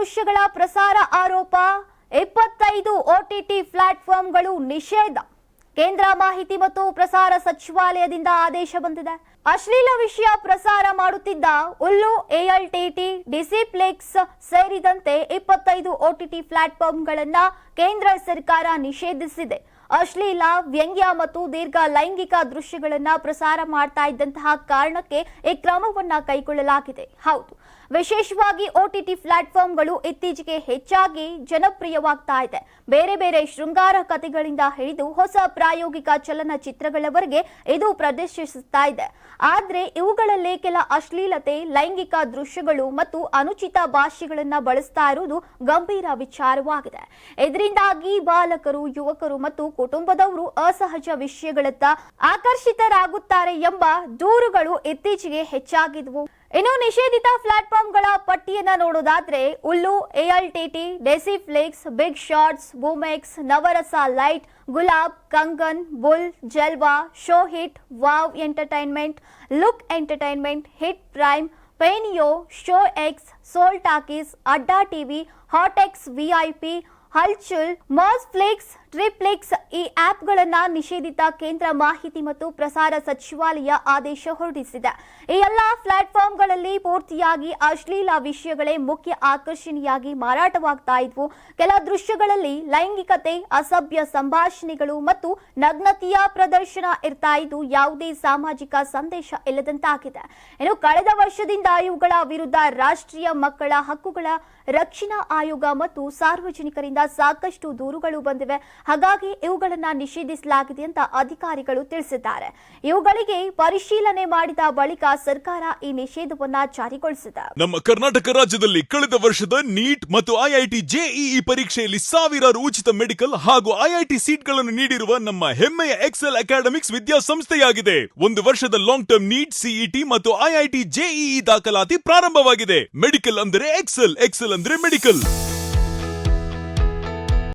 ದೃಶ್ಯಗಳ ಪ್ರಸಾರ ಆರೋಪ ಇಪ್ಪತ್ತೈದು ಒಟಿಟಿ ಪ್ಲಾಟ್ಫಾರ್ಮ್ಗಳು ನಿಷೇಧ. ಕೇಂದ್ರ ಮಾಹಿತಿ ಮತ್ತು ಪ್ರಸಾರ ಸಚಿವಾಲಯದಿಂದ ಆದೇಶ ಬಂದಿದೆ. ಅಶ್ಲೀಲ ವಿಷಯ ಪ್ರಸಾರ ಮಾಡುತ್ತಿದ್ದ ಉಲ್ಲು ಎಎಲ್ಟಿಟಿ ಡಿಸಿಪ್ಲೆಕ್ಸ್ ಸೇರಿದಂತೆ ಇಪ್ಪತ್ತೈದು ಒಟಿಟಿ ಪ್ಲಾಟ್ಫಾರ್ಮ್ಗಳನ್ನ ಕೇಂದ್ರ ಸರ್ಕಾರ ನಿಷೇಧಿಸಿದೆ. ಅಶ್ಲೀಲ, ವ್ಯಂಗ್ಯ ಮತ್ತು ದೀರ್ಘ ಲೈಂಗಿಕ ದೃಶ್ಯಗಳನ್ನ ಪ್ರಸಾರ ಮಾಡ್ತಾ ಇದ್ದಂತಹ ಕಾರಣಕ್ಕೆ ಈ ಕ್ರಮವನ್ನ ಕೈಗೊಳ್ಳಲಾಗಿದೆ. ಹೌದು ವಿಶೇಷವಾಗಿ ಒಟಿಟಿ ಪ್ಲಾಟ್ಫಾರ್ಮ್ಗಳು ಇತ್ತೀಚೆಗೆ ಹೆಚ್ಚಾಗಿ ಜನಪ್ರಿಯವಾಗ್ತಾ ಇದೆ. ಬೇರೆ ಬೇರೆ ಶೃಂಗಾರ ಕಥೆಗಳಿಂದ ಹಿಡಿದು ಹೊಸ ಪ್ರಾಯೋಗಿಕ ಚಲನಚಿತ್ರಗಳವರೆಗೆ ಇದು ಪ್ರದರ್ಶಿಸುತ್ತಾ ಇದೆ. ಆದರೆ ಇವುಗಳಲ್ಲಿ ಕೆಲ ಅಶ್ಲೀಲತೆ, ಲೈಂಗಿಕ ದೃಶ್ಯಗಳು ಮತ್ತು ಅನುಚಿತ ಭಾಷೆಗಳನ್ನು ಬಳಸ್ತಾ ಇರುವುದು ಗಂಭೀರ ವಿಚಾರವಾಗಿದೆ. ಇದರಿಂದಾಗಿ ಬಾಲಕರು, ಯುವಕರು ಮತ್ತು ಕುಟುಂಬದವರು ಅಸಹಜ ವಿಷಯಗಳತ್ತ ಆಕರ್ಷಿತರಾಗುತ್ತಾರೆ ಎಂಬ ದೂರುಗಳು ಇತ್ತೀಚೆಗೆ ಹೆಚ್ಚಾಗಿದ್ವು. ಇನ್ನು ನಿಷೇಧಿತ ಪ್ಲಾಟ್ಫಾರ್ಮ್ಗಳ ಪಟ್ಟಿಯನ್ನು ನೋಡೋದಾದ್ರೆ Ullu ALTT Desiflix, Big Shorts, Boomex, Navarasa Lite, Gulab, Kangan, Bull, Jalwa show hit wow entertainment, look entertainment, hit prime, ಪೇನಿಯೋ, show X, Sol Talkies, Adda TV HotX VIP Hulchul mass Flix Triflicks ಈ ಆಪ್ಗಳನ್ನ ನಿಷೇಧಿತ ಕೇಂದ್ರ ಮಾಹಿತಿ ಮತ್ತು ಪ್ರಸಾರ ಸಚಿವಾಲಯ ಆದೇಶ ಹೊರಡಿಸಿದೆ. ಈ ಎಲ್ಲಾ ಪ್ಲಾಟ್ಫಾರ್ಮ್ಗಳಲ್ಲಿ ಪೂರ್ತಿಯಾಗಿ ಅಶ್ಲೀಲ ವಿಷಯಗಳೇ ಮುಖ್ಯ ಆಕರ್ಷಣೆಯಾಗಿ ಮಾರಾಟವಾಗ್ತಾ ಇದ್ವು. ಕೆಲ ದೃಶ್ಯಗಳಲ್ಲಿ ಲೈಂಗಿಕತೆ, ಅಸಭ್ಯ ಸಂಭಾಷಣೆಗಳು ಮತ್ತು ನಗ್ನತೆಯ ಪ್ರದರ್ಶನ ಇರ್ತಾ ಇದ್ದು ಯಾವುದೇ ಸಾಮಾಜಿಕ ಸಂದೇಶ ಇಲ್ಲದಂತಾಗಿದೆ. ಇನ್ನು ಕಳೆದ ವರ್ಷದಿಂದ ಇವುಗಳ ವಿರುದ್ಧ ರಾಷ್ಟ್ರೀಯ ಮಕ್ಕಳ ಹಕ್ಕುಗಳ ರಕ್ಷಣಾ ಆಯೋಗ ಮತ್ತು ಸಾರ್ವಜನಿಕರಿಂದ ಸಾಕಷ್ಟು ದೂರುಗಳು ಬಂದಿವೆ. ಹಾಗಾಗಿ ಇವುಗಳನ್ನ ನಿಷೇಧಿಸಲಾಗಿದೆ ಅಂತ ಅಧಿಕಾರಿಗಳು ತಿಳಿಸಿದ್ದಾರೆ. ಇವುಗಳಿಗೆ ಪರಿಶೀಲನೆ ಮಾಡಿದ ಬಳಿಕ ಸರ್ಕಾರ ಈ ನಿಷೇಧವನ್ನ ಜಾರಿಗೊಳಿಸಿದೆ. ನಮ್ಮ ಕರ್ನಾಟಕ ರಾಜ್ಯದಲ್ಲಿ ಕಳೆದ ವರ್ಷದ ನೀಟ್ ಮತ್ತು ಐಐಟಿ ಜೆಇಇ ಪರೀಕ್ಷೆಯಲ್ಲಿ ಸಾವಿರಾರು ಉಚಿತ ಮೆಡಿಕಲ್ ಹಾಗೂ ಐಐಟಿ ಸೀಟ್ಗಳನ್ನು ನೀಡಿರುವ ನಮ್ಮ ಹೆಮ್ಮೆಯ ಎಕ್ಸೆಲ್ ಅಕಾಡೆಮಿಕ್ಸ್ ವಿದ್ಯಾಸಂಸ್ಥೆಯಾಗಿದೆ. ಒಂದು ವರ್ಷದ ಲಾಂಗ್ ಟರ್ಮ್ ನೀಟ್, ಸಿಇಟಿ ಮತ್ತು ಐಐಟಿ ಜೆಇಇ ದಾಖಲಾತಿ ಪ್ರಾರಂಭವಾಗಿದೆ. ಮೆಡಿಕಲ್ ಅಂದರೆ ಎಕ್ಸೆಲ್ ಎಕ್ಸೆಲ್ ಅಂದ್ರೆ ಮೆಡಿಕಲ್.